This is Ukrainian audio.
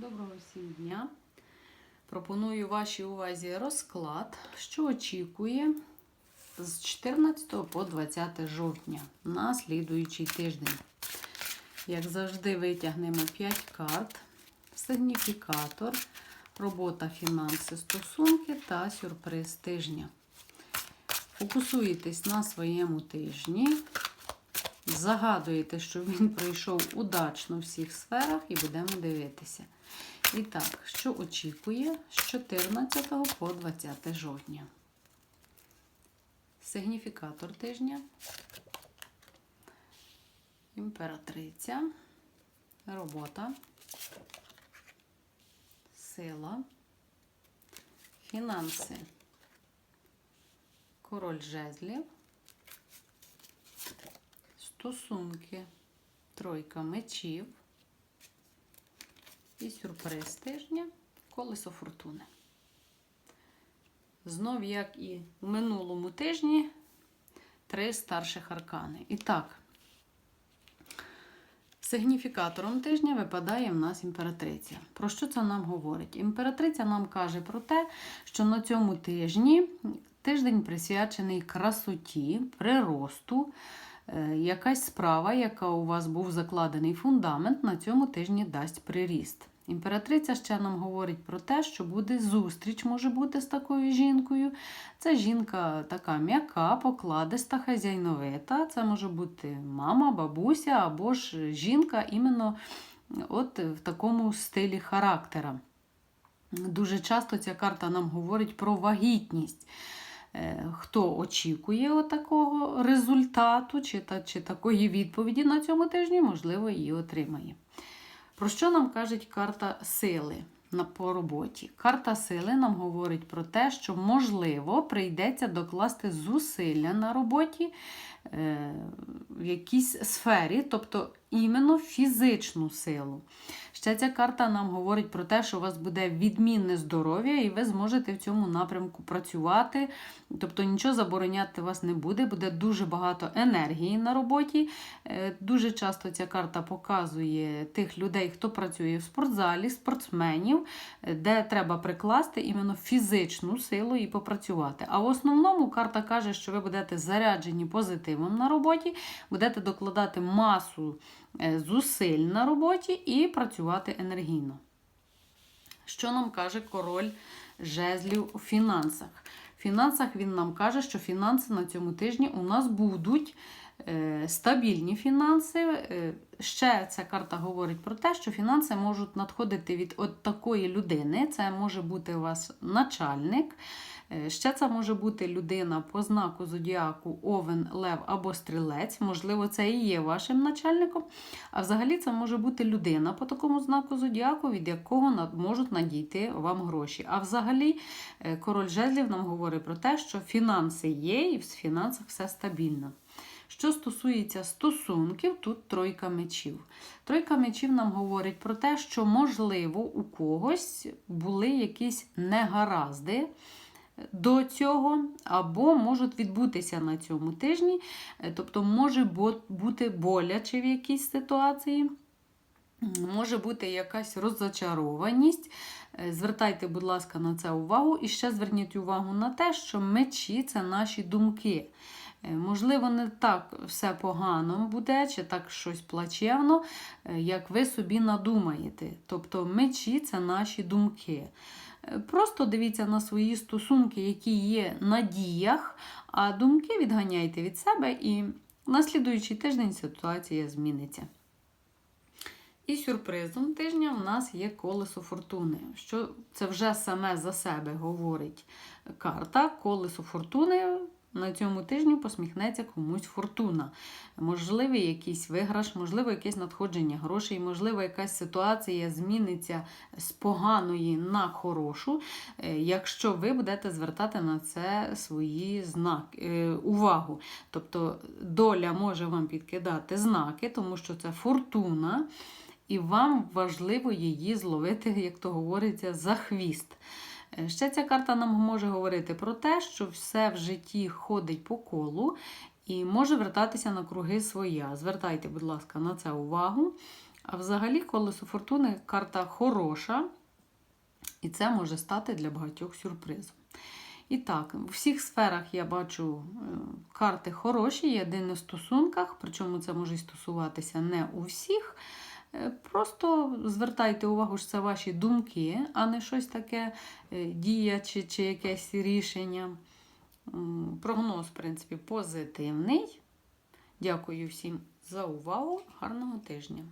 Доброго всім дня. Пропоную вашій увазі розклад, що очікує з 14 по 20 жовтня на слідуючий тиждень. Як завжди, витягнемо 5 карт, сигніфікатор, робота, фінанси, стосунки та сюрприз тижня. Фокусуєтесь на своєму тижні. Загадуєте, що він пройшов удачно в всіх сферах, і будемо дивитися. І так, що очікує з 14 по 20 жовтня? Сигніфікатор тижня, імператриця, робота, сила, фінанси, король жезлів. Стосунки, тройка мечів і сюрприз тижня колесо фортуни. Знов, як і в минулому тижні, три старших аркани. І так, сигніфікатором тижня випадає в нас імператриця. Про що це нам говорить? Імператриця нам каже про те, що на цьому тижні тиждень присвячений красоті, приросту. Е, якась справа, яка у вас був закладений фундамент, на цьому тижні дасть приріст. Імператриця ще нам говорить про те, що буде зустріч, може бути з такою жінкою. Це жінка така м'яка, покладиста, хазяйновита. Це може бути мама, бабуся або ж жінка іменно от в такому стилі характера. Дуже часто ця карта нам говорить про вагітність. Е, хто очікує такого результату чи, та, чи такої відповіді на цьому тижні, можливо, її отримає. Про що нам каже карта сили по роботі? Карта сили нам говорить про те, що, можливо, прийдеться докласти зусилля на роботі в якійсь сфері, тобто іменно фізичну силу. Ще ця карта нам говорить про те, що у вас буде відмінне здоров'я, і ви зможете в цьому напрямку працювати. Тобто нічого забороняти вас не буде, буде дуже багато енергії на роботі. Е, дуже часто ця карта показує тих людей, хто працює в спортзалі, спортсменів, е, де треба прикласти іменно фізичну силу і попрацювати. А в основному карта каже, що ви будете заряджені позитивом на роботі, будете докладати масу. Е, зусиль на роботі і працювати енергійно. Що нам каже король жезлів у фінансах? В фінансах він нам каже, що фінанси на цьому тижні у нас будуть е, стабільні фінанси. Е, ще ця карта говорить про те, що фінанси можуть надходити від от такої людини. Це може бути у вас начальник. Е, ще це може бути людина по знаку зодіаку Овен, Лев або Стрілець. Можливо, це і є вашим начальником. А взагалі це може бути людина по такому знаку зодіаку, від якого можуть надійти вам гроші. А взагалі, е, король жезлів нам говорить про те, що фінанси є, і в фінансах все стабільно. Що стосується стосунків, тут тройка мечів. Тройка мечів нам говорить про те, що, можливо, у когось були якісь негаразди до цього, або можуть відбутися на цьому тижні, е, тобто може бути боляче в якійсь ситуації. Може бути якась роззачарованість. Е, звертайте, будь ласка, на це увагу. І ще зверніть увагу на те, що мечі це наші думки. Е, можливо, не так все погано буде, чи так щось плачевно, як ви собі надумаєте. Тобто мечі це наші думки. Просто дивіться на свої стосунки, які є на діях, а думки відганяйте від себе, і на слідуючий тиждень ситуація зміниться. І сюрпризом тижня в нас є колесо фортуни. Що це вже саме за себе говорить карта. Колесо фортуни на цьому тижні посміхнеться комусь фортуна. Можливий якийсь виграш, можливо, якесь надходження грошей, можливо, якась ситуація зміниться з поганої на хорошу, е, якщо ви будете звертати на це свої знаки, е, увагу. Тобто доля може вам підкидати знаки, тому що це фортуна. І вам важливо її зловити, як то говориться, за хвіст. Е, ще ця карта нам може говорити про те, що все в житті ходить по колу і може вертатися на круги своя. Звертайте, будь ласка, на це увагу. А взагалі, колесо фортуни карта хороша, і це може стати для багатьох сюрпризом. І так, у всіх сферах я бачу е, карти хороші, єдине в стосунках, причому це може стосуватися не у всіх. Е, Просто звертайте увагу, що це ваші думки, а не щось таке е, дія чи, чи якесь рішення. Прогноз, в принципі, позитивний. Дякую всім за увагу. Гарного тижня!